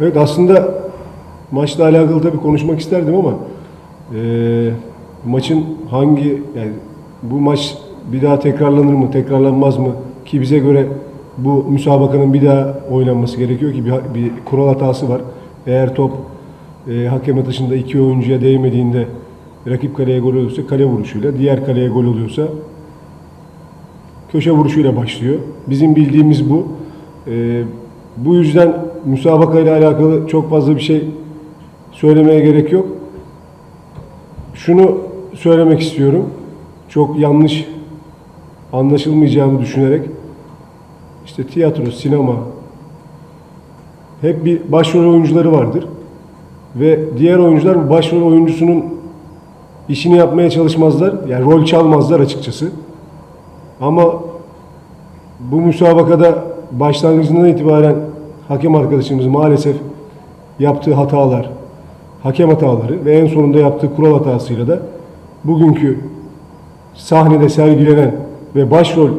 Evet aslında maçla alakalı tabii konuşmak isterdim ama eee, maçın hangi yani bu maç bir daha tekrarlanır mı, tekrarlanmaz mı ki bize göre bu müsabakanın bir daha oynanması gerekiyor ki bir, bir kural hatası var. Eğer top eee hakem atışında iki oyuncuya değmediğinde rakip kaleye gol oluyorsa kale vuruşuyla, diğer kaleye gol oluyorsa köşe vuruşuyla başlıyor. Bizim bildiğimiz bu. Ee, bu yüzden müsabaka ile alakalı çok fazla bir şey söylemeye gerek yok. Şunu söylemek istiyorum. Çok yanlış anlaşılmayacağımı düşünerek işte tiyatro, sinema hep bir başrol oyuncuları vardır. Ve diğer oyuncular bu başrol oyuncusunun işini yapmaya çalışmazlar. Yani rol çalmazlar açıkçası. Ama bu müsabakada başlangıcından itibaren hakem arkadaşımız maalesef yaptığı hatalar, hakem hataları ve en sonunda yaptığı kural hatasıyla da bugünkü sahnede sergilenen ve başrol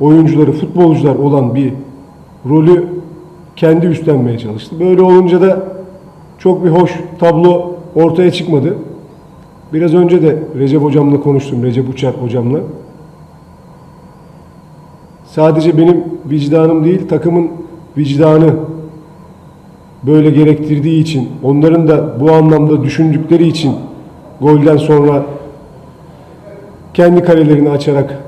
oyuncuları, futbolcular olan bir rolü kendi üstlenmeye çalıştı. Böyle olunca da çok bir hoş tablo ortaya çıkmadı. Biraz önce de Recep hocamla konuştum, Recep Uçar hocamla. Sadece benim vicdanım değil, takımın vicdanı böyle gerektirdiği için, onların da bu anlamda düşündükleri için golden sonra kendi kalelerini açarak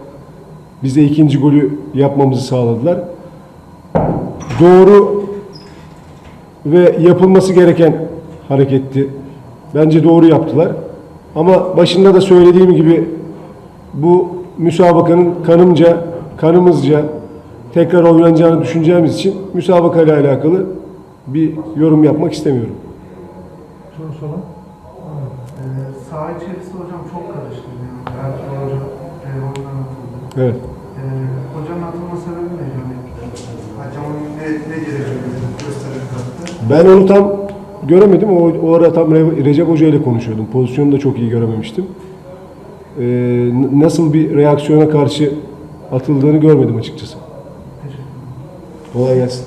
bize ikinci golü yapmamızı sağladılar. Doğru ve yapılması gereken hareketti. Bence doğru yaptılar. Ama başında da söylediğim gibi bu müsabakanın kanımca, kanımızca tekrar oynanacağını düşüneceğimiz için müsabaka ile alakalı bir yorum yapmak istemiyorum. Soru sorun. Ee, saha içerisi hocam çok karıştı. Yani Ertuğrul hocam atıldı. Evet. Ee, hocanın atılma sebebi ne? Yani hakemin ne, ne gerekiyor. Ben onu tam göremedim. O, o ara tam Re- Recep Hoca ile konuşuyordum. Pozisyonu da çok iyi görememiştim. Ee, nasıl bir reaksiyona karşı atıldığını görmedim açıkçası. было ясно.